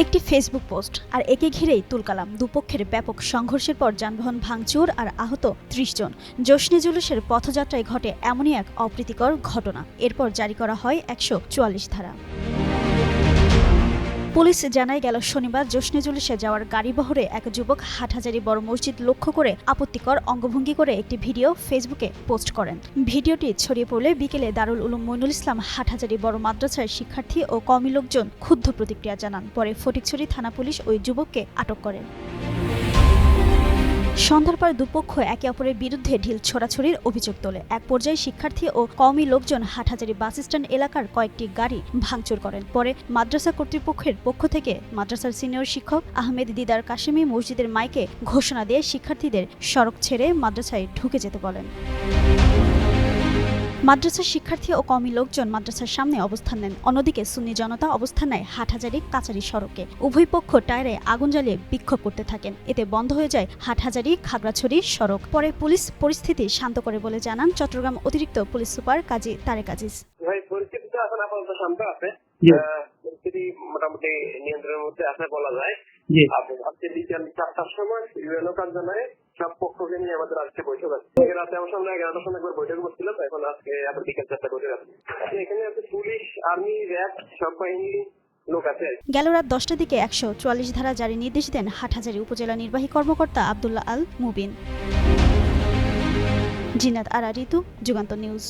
একটি Facebook post আর একে ঘিরেই তুলকালাম দুপক্ষের ব্যাপক সংঘর্ষের পর যানবাহন ভাঙচুর আর আহত ত্রিশ জন। জোশনে জুলুসের পথযাত্রায় ঘটে এমনই এক অপ্রীতিকর ঘটনা। এরপর জারি করা হয় একশো চুয়াল্লিশ ধারা। পুলিশ জানাই গেল শনিবার জোশনে জুলুসে যাওয়ার গাড়িবহরে এক যুবক হাটহাজারি বড় মসজিদ লক্ষ্য করে আপত্তিকর অঙ্গভঙ্গি করে একটি ভিডিও ফেসবুকে পোস্ট করেন। ভিডিওটি ছড়িয়ে পড়লে বিকেলে দারুল উলুম মইনুল ইসলাম হাটহাজারি বড় মাদ্রাসার শিক্ষার্থী ও কমি লোকজন ক্ষুব্ধ প্রতিক্রিয়া জানান। পরে ফটিকছড়ি থানা পুলিশ ওই যুবককে আটক করেন। সন্ধ্যার পর দুপক্ষ একে অপরের বিরুদ্ধে ঢিল ছোড়াছড়ির অভিযোগ তোলে। এক পর্যায়ে শিক্ষার্থী ও কওমি লোকজন হাটহাজারি বাস স্ট্যান্ড এলাকার কয়েকটি গাড়ি ভাঙচুর করেন। পরে মাদ্রাসা কর্তৃপক্ষের পক্ষ থেকে মাদ্রাসার সিনিয়র শিক্ষক আহমেদ দিদার কাশেমি মসজিদের মাইকে ঘোষণা দিয়ে শিক্ষার্থীদের সড়ক ছেড়ে মাদ্রাসায় ঢুকে যেতে বলেন। মাদ্রাসার শিক্ষার্থী ও কমি লোকজন মাদ্রাসার সামনে অবস্থান নেন। অন্যদিকে সুন্নি জনতা অবস্থান নেয় হাটহাজারি কাচারি সড়কে। উভয় পক্ষ টায়ারে আগুন জ্বালিয়ে বিক্ষোভ করতে থাকেন। এতে বন্ধ হয়ে যায় হাটহাজারি খাগড়াছড়ি সড়ক। পরে পুলিশ পরিস্থিতি শান্ত করে বলে জানান চট্টগ্রাম অতিরিক্ত পুলিশ সুপার কাজী তারেক আজিজ। ভাই পরিস্থিতি এখন আপাতত শান্ত আছে। পরিস্থিতি মোটামুটি নিয়ন্ত্রণের মধ্যে আছে বলা যায়। জি। আপ- আজকে বিকেল চারটার সময় ইউএনও কার্যালয়ে সব পক্ষকে নিয়ে আমাদের আজকে বৈঠক আছে। রাতে আমার সামনে এগারোটার সময় একবার বৈঠক এখন আজকে আবার বিকেল চারটা বৈঠক আছে এখানে আছে পুলিশ আর্মি র্যাব সব বাহিনী। গেল রাত দশটার দিকে একশো চুয়াল্লিশ ধারা জারি নির্দেশ দেন হাটহাজারি উপজেলা নির্বাহী কর্মকর্তা আবদুল্লাহ আল মুবিন। জিনাত আরা ঋতু যুগান্ত নিউজ।